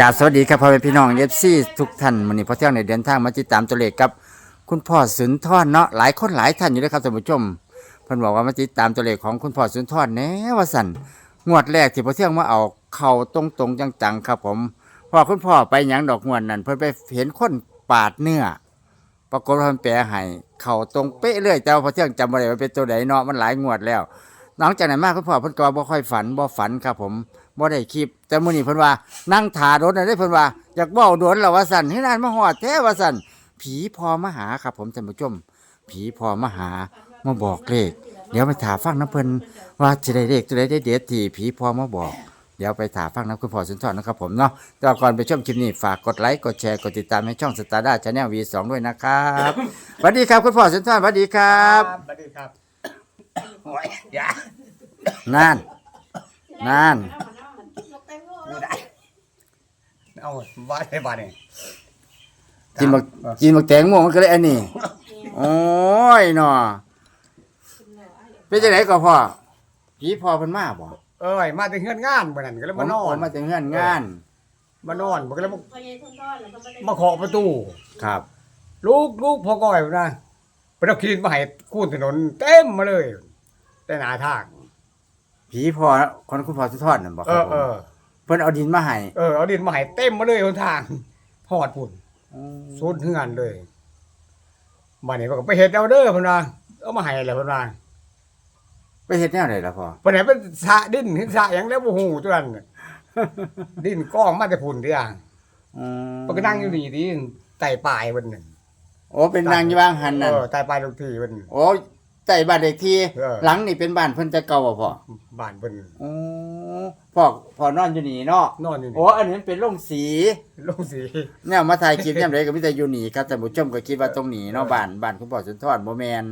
กราบสวัสดีครับพ่อแม่พี่น้องเอฟซีทุกท่านวันนี้พอเที่ยงในเดินทางมาติดตามตัวเลขกับ คุณพ่อสุนทรเนาะหลายคนหลายท่านอยู่เลยครับท่านผู้ชมเพิ่นบอกว่ามาติดตามตัวเลขของคุณพ่อสุนทรแน่ว่าสั่นงวดแรกที่พอเที่ยงมาเอาเข่าตรงตรงๆจังๆครับ ผมพอคุณพ่อไปหยังดอกงวดนั่นเพิ่นไปเห็นคนปาดเนื้อปรากฏว่ามันแปลให้เข่าตรงเป๊ะเลยแต่ว่าพอเที่ยงจำบ่ได้ว่าเป็นตัวไหนเนาะมันหลายงวดแล้วหลังจากนั้นมาคุณพ่อเพิ่นก็บ่ค่อยฝันบ่ฝันครับผม บ่ได้คลิป แต่มื้อนี้เพิ่นว่านั่งถารถน่ะได้เพิ่นว่าอยากเว้าโดนแล้วว่าสั่นให้นานมาฮอดแท้ว่าสั่นผีพอมาหาครับ ผมท่านผู้ชมผีพอมาหามาบอกเลขเดี๋ยวไปถามฟังน้ำเพิ่นว่าสิได้เลขตัวใดได้เด็ดที่ผีพอมาบอกเดี๋ยวไปถามฟังน้ำคุณพ่อสุนทรนะครับผมเนาะแต่ว่าก่อนไปชมคลิปนี้ฝากกดไลค์กดแชร์กดติดตามให้ช่องสตาร์ด้าชาแนล V2 ด้วยนะครับสวัสดีครับคุณพ่อสุนทรสวัสดีครับสวัสดีครับโอ้ยอย่านั่นนั่น ไม่ได้เอาบ้าได้บ้าเนี่ยกินบักกินบักแตงโมมันก็เลยอันนี้โอ้ยเนาะเป็นจังไดก็พ่อผีพ่อเพิ่นมาบ่เอ้ยมาถึงเฮือนงานบ่นั่นก็เลยมานอผมนมาถึงงานงานมานอนบ่ก็เลยมาพอใหญ่ทุนก้อนแล้วก็ไม่ได้มาเคาะประตู ครับ ลูกลูกพอก่อยพุ่นนะเพิ่นเอาขีดมาให้คูนถนนเต็มมาเลย แต่หน้าทางผีพ่อคนคุณพ่อสุนทรนั่นบ่คเอรับอผเอมอ เพิ่นเอาดินมาให้เออเอาดินมาให้เต็มมาเลยหนทางหอดพุ่นสุดเฮือนเลยบัดนี้เพิ่นก็ไปเฮ็ดเอาเด้อเพิ่นว่าเอามาให้แล้วเพิ่นว่าไปเฮ็ดแนวใดล่ะพ่อเพิ่นให้เป็นสระดินเฮ็ดสระหยังแล้วบ่ฮู้ตัวนั้นน่ะดินกองมาแต่พุ่นเด้ออืมมันก็นั่งอยู่นี่ดิไต่ปลายมันน่ะโอ้เป็นนางอยู่บ้างหันนั่นเออไต่ปลายทุกทีมันโอ้ ใต้บ้านเลขที่ เออ หลังนี่เป็นบ้านเพิ่นแต่เก่าบ่พ่อบ้านเพิ่นโอ้พ่อพ่อนอนอยู่นี่เนาะนอนอยู่โอ้นี่อันนี้มันเป็นโรงสี ลงสี เนี่ยมาถ่ายคลิปเนี่ยเลยกับพี่แต่อยู่หนีครับท่านผู้ชมก็คิดว่าตรงหนีเนาะบ้านบ้านคุณพ่อสุนทรบ่แมน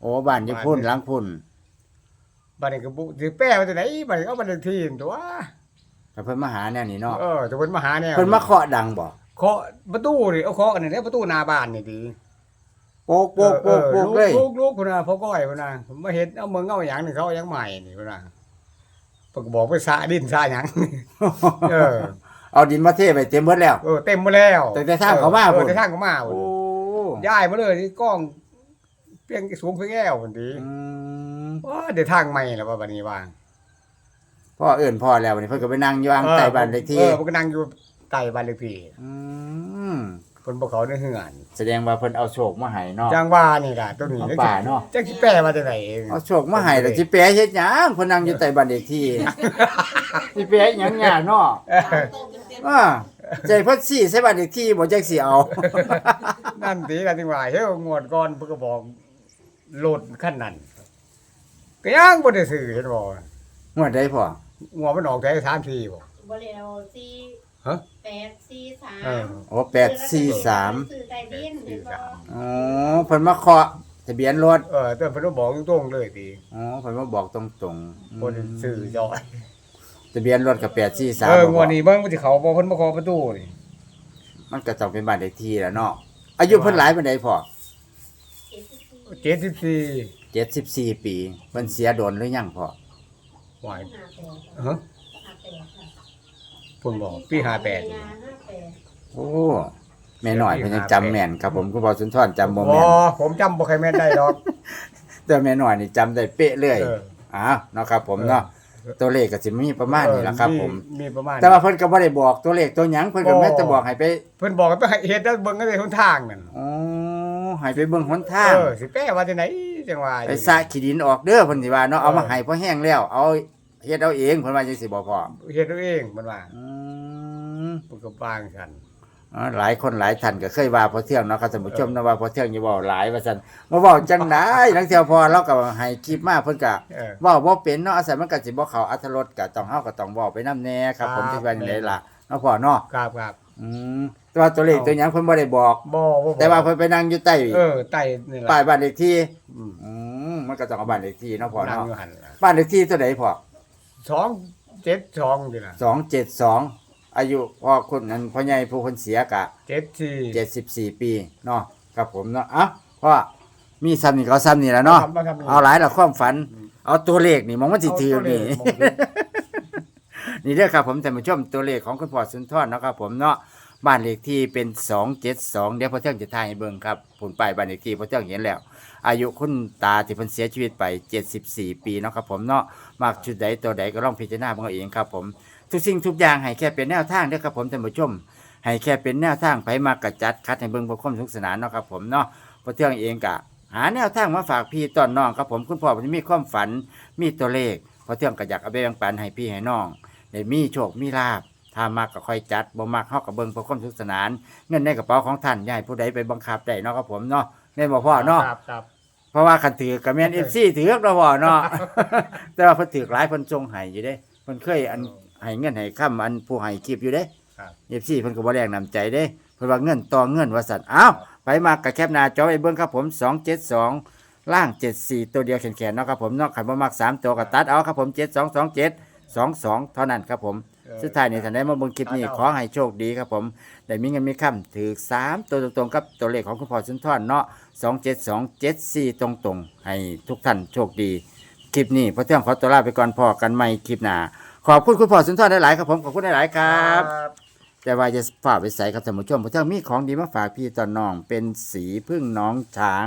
โอ้บ้านอยู่พุ่นหลังพุ่นบ้านนี้ก็บุสิแป้มาจากไหนบ้านนี้เอาบ้านเลขที่นั่นตัวแต่เพิ่นมาหาแนวนี้เนาะเออแต่เพิ่นมาหาแนวเพิ่นมาเคาะดังบ่เคาะประตูนี่เอาเคาะกันนี่ประตูหน้าบ้านนี่ดี โป๊กโป๊กโป๊กโป๊กเลยลูกลูกพุ่นน่ะพ่อก้อยพุ่นน่ะผมมาเฮ็ดเอาเมืองเอาหยังนี่เขาเอาหยังใหม่นี่พุ่นน่ะเพิ่นก็บอกไปสระดินสระหยังเออ เอาดินมาเทไปเต็มหมดแล้วเออเต็มหมาแล้วแต่แต่ทางเขามาเอพุ่อนแต่ทางเขามาพุ่นโอ้ย้ายมาเลยที่กล้องเพียงสูงเพียงแก้วพุ่นดีอืมว่าเดี๋ยวทางใหม่แล้วว่าบัดนี้ว่าพ่อเอื่นพ่อแล้ววันนี้เพิ่นก็ไปนั่งอยู่อ่างใต้บ้านเลขที่เออมันก็นั่งอยู่ใต้บ้านเลขที่อืม คนบ่เขาในเฮือนแสดงว่าเพิ่นเอาโชคมาให้เนาะ จังว่านี่ล่ะตัวนี้เอาป่าเนาะ จังสิแปลมาจากไหนเอาโชคมาให้แล้วสิแปลเฮ็ดหยังเพิ่นนั่งอยู่ใต้บ้านเลขที่ สิแปลหยังยากเนาะเออโตเต็มอ่าใจเพัดสี่ใช่บ้านเลขที่บ่จักสิเอา นั่นติกันจังว่าเฮ้ยงวดก่อนเพิ่นก็บอกโหลดขั้นนั้นก็ยังบ่ได้ซื้อเห็นบ่งวดใดพ่องวดมันออกแค่3 4บ่บริเวณสี่ฮะ แปดสี่สามเออ โอ้แปดสี่สามสื่อใต้ดินเห็นบ่อ๋อเพิ่นมาเคาะทะเบียนรถเออแต่เพิ่นก็บอกตรงๆเลยติอ๋อเพิ่นมาบอกตรงๆบ่ได้ซื้อยอดทะเบียนรถกับแปดสี่สามเอองวดนี้เบิ่งมันสิเข้าบ่เพิ่นมาเคาะประตูนี่มันก็ต้องเป็นบ้านเลขที่แหล้วเนาะอายุเพิ่นหลายปานใดพ่อเจ็ดสิบสี่74เจ็ดสิบสี่ปีเพิ่นเสียโดนหรือยังพ่อหวายห้าแปดฮะห้าแปดค่ะเพิ่นบอกปี58ห้าแปดโอ้แม่น้อยเพิ่นยังจำแม่นครับผมคุณพ่อสุนทรจำบ่อ๋แม่อนผมจำบ่ค่อยแม่นได้ดอก แต่แม่น้อยนี่จำได้เป๊ะเลยเอออ้าวเนาะครับผมเนาะตัวเลขก็สิมีประมาณนี้แหละครับ ผม มีประมาณแต่ว่าเพิ่นก็บ่ได้บอกตัวเลขตัวหยังเพิ่นก็บ่แม้แต่บอกให้ไปเพิ่นบอกให้ไปเฮ็ดแล้วเบิ่งกันในหนทางนั่นอ๋อให้ไปเบิ่งหนทาง เออสิแปลว่าจังไดจังว่า ไปสระขี้ดินออกเด้อเพิ่นสิว่าเนาะเอามาให้พอแห้งแล้วเอา เฮ็ดเอาเองเพิ่นว่าจังซี่บ่พอเฮ็ดเอาเองเพิ่นว่าอืมเพิ่นก็วางกันอ๋อหลายคนหลายท่านก็เคยว่าพอเที่ยงเนาะครับท่านผู้ชมนะว่าพอเที่ยงอย่าเว้าหลายว่าซั่นบ่เว้าจังได๋ลังเที่ยวพอเราก็ให้คลิปมาเพิ่นก็เออ เว้าบ่เป็นเนาะอาศัยมันก็สิบ่เข้าอรรถรสก็ต้องเฮาก็ต้องเว้าไปนํแน่ครับ ผมครับ ที่ว่าจังไดล่ะเนาะพ่อเนาะครับครับอืมแต่ว่าตัวเลขตัวหยังเพิ่นบ่ได้บอก บ่บ่แต่ว่าเพิ่นไปนั่งอยู่ใต้เออใต้นี่ล่ะป้ายบ้านเลขที่อืมอืมมันก็ต้องเอาบ้านเลขที่เนาะพ่อนั่งเนาะอยู่หั่นล่ะบ้านเลขที่เท่าไหร่พ่อ 272นี่ล่ะสองเจ็ดสองอายุพ่อคนนั้นพ่อใหญ่ผู้คนเสียกะ74เจ็ดสิบสี่ปีเนาะครับผมเนาะอะพ่อมีซ้ำนี่ก็ซ้ำนี่แหล้วเนาะทำมาทำนี่ เอาหลายละความฝัน เอาตัวเลขนี่มองว่าสิถือนี่ เอาตัวเลขมองสิ นี่เด้อครับผมท่านผู้ชมตัวเลขของคุณพ่อสุนทรเนาะครับผมเนาะ บ้านเลขที่เป็น 272 เดี๋ยวพอเที่ยงจะทายให้เบิ่งครับผลไปบ้านเลขที่พอเที่ยงเห็นแล้ว อายุคุณตาที่เพิ่นเสียชีวิตไป 74 ปีเนาะครับผมเนาะมากชุดใดตัวใดก็ลองพิจารณาเบิ่งเอาเองครับผมทุกสิ่งทุกอย่างให้แค่เป็นแนวทางเด้อครับผมท่านผู้ชมให้แค่เป็นแนวทางไปมากระจัดคัดให้เบิ่งเพื่อความสนุกสนานเนาะครับผมเนาะพอเที่ยงเองกะหาแนวทางมาฝากพี่ตอนน้องครับผมคุณพ่อมันมีความฝันมีตัวเลขพอเที่ยงก็อยากเอาไปแบ่งปันให้พี่ให้น้องได้มีโชคมีลาบ ถ้ามากก็ค่อยจัดบ่มากเฮากับเบิ่งเพื่อความสนุกสนาน เงินในกระเป๋าของท่านอย่าให้ผู้ใดไปบังคับได้เนาะครับผมเนาะแม่นบ่พ่อเนาะ ครับครับเพราะว่าคันถือกับแม่น FC ถือกเนาะพ่อเนาะ แต่ว่าเพิ่นถือหลายเพิ่นทรงให้อยู่เด้เพิ่นเคยอันให้เงินให้ค้ำอันผู้ให้คลิปอยู่เด้ ครับ FC เพิ่นก็บ่แรงนำใจเด้เพิ่นว่าเงินต่อเงินว่าซั่นอ้าวไปมากกับแคปหน้าจอไว้เบิ่งครับผม 272 ล่าง 74 ตัวเดียวแขนๆเนาะครับผมเนาะคันบ่มัก 3 ตัวก็ตัดเอาครับผม 7227 22 เท่านั้นครับผม สุดท้ายนี่ท่านได้มาเบิ่งคลิปนี้ขอให้โชคดีครับผมได้มีเงินมีคำถือ3ตัวตรงๆกับตัวเลขของคุณพ่อสุนทรเนาะ27274ตรงๆ ให้ทุกท่านโชคดี คลิปนี้พอเที่ยงขอตัวลาไปก่อนพอกันใหม่คลิปหน้าขอบคุณคุณพ่อสุนทรหลายๆครับผมขอบคุณหลายๆครับ แต่ว่าจะฝากไปใส่ครับท่านผู้ชมเพราะเจ้ามีของดีมาฝากพี่ตอนน้องเป็นสีพึ่งน้องช้าง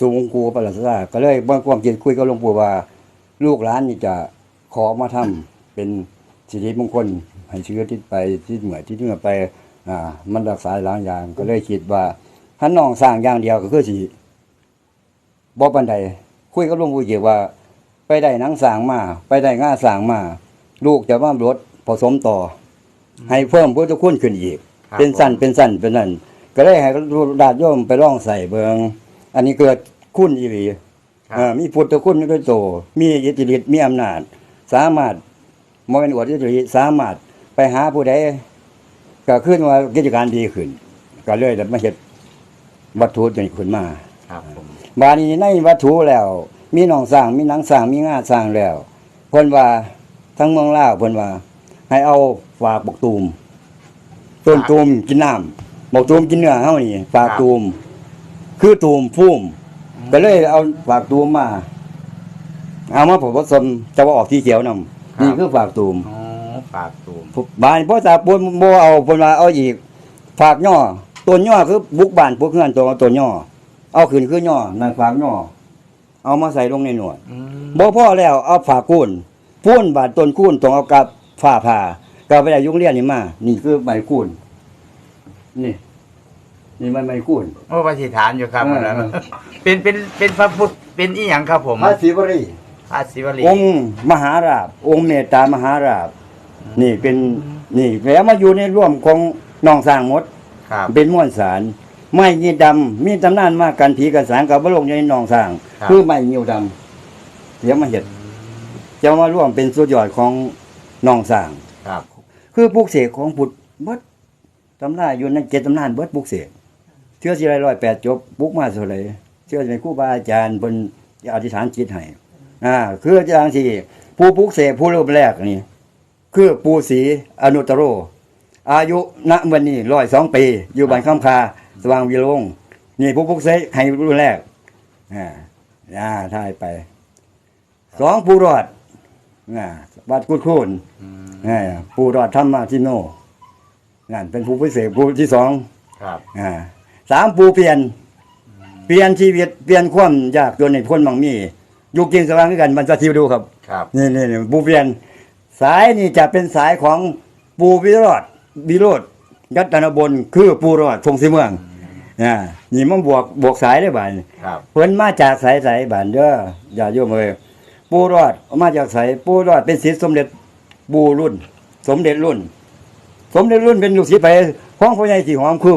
สูงกูประหลาดซาก็เลยบ่ความคิดคุยกับหลวงปู่ว่า ลูกหลานนี่จะขอมาทำเป็นสิริมงคลให้เชื้อที่ไปที่เหมือที่เหมือไปอ่ามันรักษาหลายอย่าง ก็เลยคิดว่าถ้าน้องสร้างอย่างเดียวก็คือสิบ่ปานใดคุยกับหลวงปู่เกี่ยวว่า ไปได้หนังสร้างมา ไปได้ง่าสร้างมา ลูกจะมารถผสมต่ออให้เพิ่มพุทธคุณขึ้นอีกครับเป็นสั้นเป็นสั้นเป็นนั่นก็เลยให้ดาดโยมไปลองใส่เบิง อันนี้เกิดคุณอีหลีครับ อ่ามีพุทธคุณด้วยโต มีอิทธิฤทธิ์มีอำนาจ สามารถมเป็นอวดอิทธิฤทธิ์สามารถไปหาผู้ใดก็ขึ้นว่ากิจการดีขึ้น ก็เลยได้มาเฮ็ดวัตถุจนขึ้นมา ครับผมบาดนี้ในวัตถุแล้ว มีหนองสร้างมีหนังสร้างมีงาสร้างแล้วเพิ่นว่าทั้งเมืองลาวเพิ่นว่า ให้เอาฝากบกตูมต้นตูมกินน้ำบกตูมกินเนื้อเฮานี่ฝากตูม คือตูมพุ่มก็เลยเอาฝากตูมมา เอามาผสมจะว่าออกที่เขียวนำนี่คือฝากตูมอ๋อฝากตูมบ้านพ่อตาปนบ่เอาเพิ่นว่าเอาอีก ฝากย่อต้นย่อคือบุกบ้านพวกเฮือนตัวต้นย่อเอาขึ้นคือย่อนั่นฝากย่อเอามาใส่ลงในหนวด อืมบ่พอแล้วเอาฝากคูนพูนบาดต้นคูนต้องเอากับฝ้าผ่าก็ไปได้ยุงเรียนนี่มา นี่คือใบคูนนี่ นี่มันใบคูนโอ้ปฏิฐานอยู่ครับเอออันนั้นเป็นเป็นเป็นพระพุทธเป็นอีหยังครับผมพระศิวรีพระศิวลีองค์มหาราบ องค์เมตตามหาราบ นี่เป็นนี่แล้วมาอยู่ในร่วมของน้องสร้างหมด ครับ เป็นม้วนสารไม้ยีดำมีตำนานมากกันผีกันสางกับบลงอยู่ในหนองสร้าง ครับ คือไม้ยิวดำเดี๋ยวมาเห็ดจะมาร่วมเป็นสุดยอดของหนองสร้าง ครับ คือปลูกเสกของพุทธเบิดตำราอยู่ในเจ็ดตำนานเบิดปลูกเสกเชื่อสิไรร้อยแปดจบปลูกมาเท่าไหรเชื่อในครูบาอาจารย์บนอธิษฐานจิตให้อ่าคืออาจารย์ที่ผู้ปลูกเสกผู้เริ่มแรกนี่ คือปูศรีอนุตตโร อายุณวันนี้ร้อยสองปี อยู่บ้านคำคาสว่างวิโรงนี่ผู้พุกเซให้รุ่นแรกอ่าอ่าถ่ายไปสองปูรอดอ่าวัดกุดคูนอ่าปูรอดธรรมาทิโนนั่นเป็นผู้พิเศษผู้ที่สองครับอ่า สามปูเปลี่ยน เปลี่ยนชีวิตเปลี่ยนความยากจนในพ้นบางมีอยู่กินสว่างด้วยกันมันจะทิวดูครับครับนี่นี่นี่ปูเปลี่ยน สายนี่จะเป็นสายของปูวิโรธวิโรธยัตนบนคือปูรอดทงสีเมืองอ่านี่มันบวกบวกสายได้บ่ายครับเพิ่นมาจากสายสายบ้านเด้ออย่าโยมเอ้ยปูรอดมาจากสายปูรอดเป็นศิษย์สมเด็จปูรุ่น สมเด็จรุ่น สมเด็จรุ่นเป็นลูกศิษย์ไปของพ่อใหญ่สีหอมคือ